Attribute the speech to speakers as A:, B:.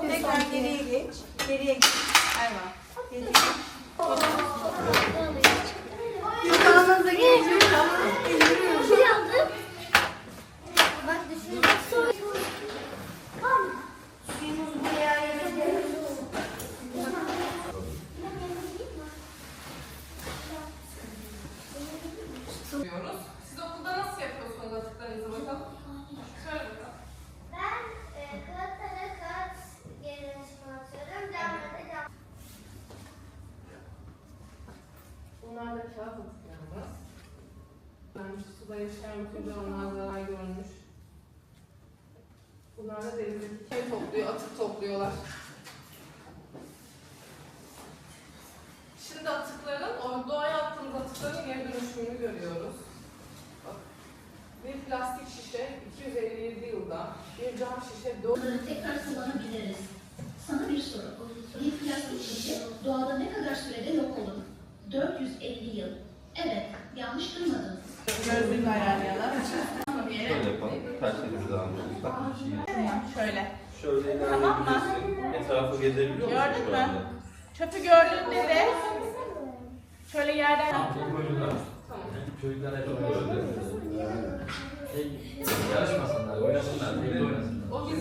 A: Tekrar geriye geç. Geriye geç. Erva. Geriye geç.
B: Yapıyoruz. Siz okulda nasıl yapıyorsunuz atıklarınızı bakalım? Şöyle bakalım.
C: Ben e, kağıtlara kağıt gerilmişimi atıyorum. Camlara cam.
B: Bunlar da kağıt atıklarımız. Şu suda yaşayan bütün canlılar zarar görmüş. Bunlar da denizdeki şey topluyor, atık topluyorlar. Şimdi atıkların, doğaya atıkların geri dönüşümünü görüyoruz. Bak, bir plastik şişe 257 yılda, bir cam şişe 4
D: Bunları tekrar kullanabiliriz. Sana bir soru. Bir plastik şişe doğada ne kadar sürede yok olur? 450 yıl. Evet, yanlış duymadın.
A: Gözlüğü ayarlayalım.
E: Şöyle yapalım. Ters elimizi almışız. Bak.
A: Şöyle.
E: Şöyle
A: Tamam mı?
E: ilerleyebilirsin. Etrafı gezebiliyor musun
A: Gördün mü? Çöpü gördüğünde de şöyle yerden
B: Tamam.
F: Çocuklar hep böyle. Şey, yarışmasınlar, oynasınlar. Tek